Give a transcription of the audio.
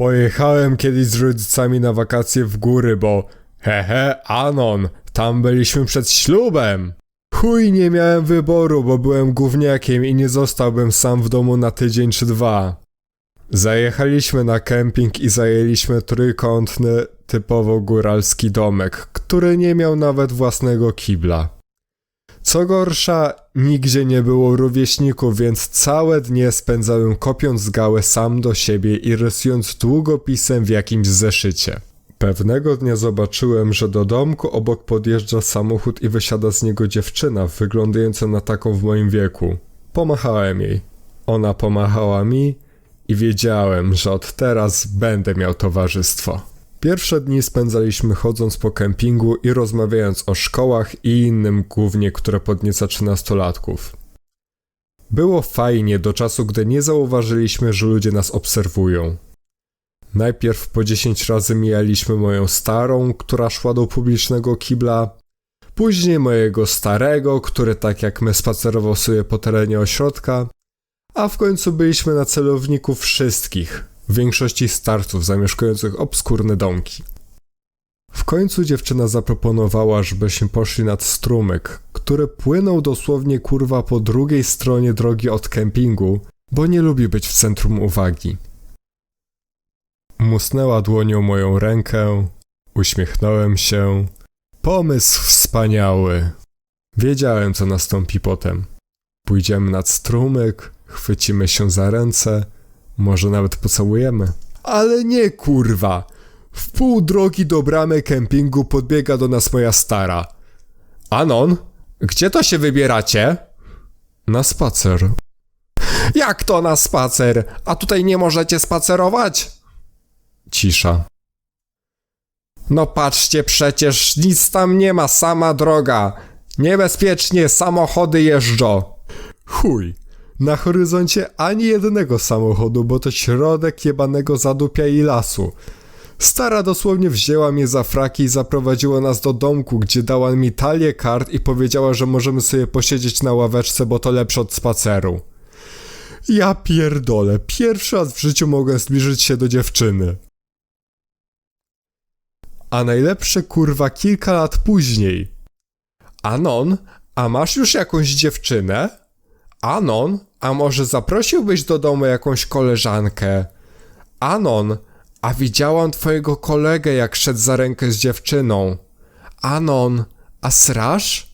Pojechałem kiedyś z rodzicami na wakacje w góry, bo hehe, Anon, tam byliśmy przed ślubem. Chuj, nie miałem wyboru, bo byłem gówniakiem i nie zostałbym sam w domu na tydzień czy dwa. Zajechaliśmy na kemping i zajęliśmy trójkątny, typowo góralski domek, który nie miał nawet własnego kibla. Co gorsza, nigdzie nie było rówieśników, więc całe dnie spędzałem kopiąc gałę sam do siebie i rysując długopisem w jakimś zeszycie. Pewnego dnia zobaczyłem, że do domku obok podjeżdża samochód i wysiada z niego dziewczyna, wyglądająca na taką w moim wieku. Pomachałem jej. Ona pomachała mi i wiedziałem, że od teraz będę miał towarzystwo. Pierwsze dni spędzaliśmy chodząc po kempingu i rozmawiając o szkołach i innym głównie, które podnieca trzynastolatków. Było fajnie do czasu, gdy nie zauważyliśmy, że ludzie nas obserwują. Najpierw po 10 razy mijaliśmy moją starą, która szła do publicznego kibla, później mojego starego, który tak jak my spacerował sobie po terenie ośrodka, a w końcu byliśmy na celowniku wszystkich, większości starców zamieszkujących obskurne domki. W końcu dziewczyna zaproponowała, żebyśmy poszli nad strumyk, który płynął dosłownie kurwa po drugiej stronie drogi od kempingu, bo nie lubi być w centrum uwagi. Musnęła dłonią moją rękę, uśmiechnąłem się. Pomysł wspaniały. Wiedziałem, co nastąpi potem. Pójdziemy nad strumyk, chwycimy się za ręce, może nawet pocałujemy. Ale nie kurwa! W pół drogi do bramy kempingu podbiega do nas moja stara. Anon, gdzie to się wybieracie? Na spacer. Jak to na spacer? A tutaj nie możecie spacerować? Cisza. No patrzcie, przecież nic tam nie ma, sama droga. Niebezpiecznie samochody jeżdżą. Chuj. Na horyzoncie ani jednego samochodu, bo to środek jebanego zadupia i lasu. Stara dosłownie wzięła mnie za fraki i zaprowadziła nas do domku, gdzie dała mi talię kart i powiedziała, że możemy sobie posiedzieć na ławeczce, bo to lepsze od spaceru. Ja pierdolę, pierwszy raz w życiu mogę zbliżyć się do dziewczyny. A najlepsze kurwa kilka lat później. Anon, a masz już jakąś dziewczynę? Anon, a może zaprosiłbyś do domu jakąś koleżankę? Anon, a widziałam twojego kolegę, jak szedł za rękę z dziewczyną. Anon, a srasz?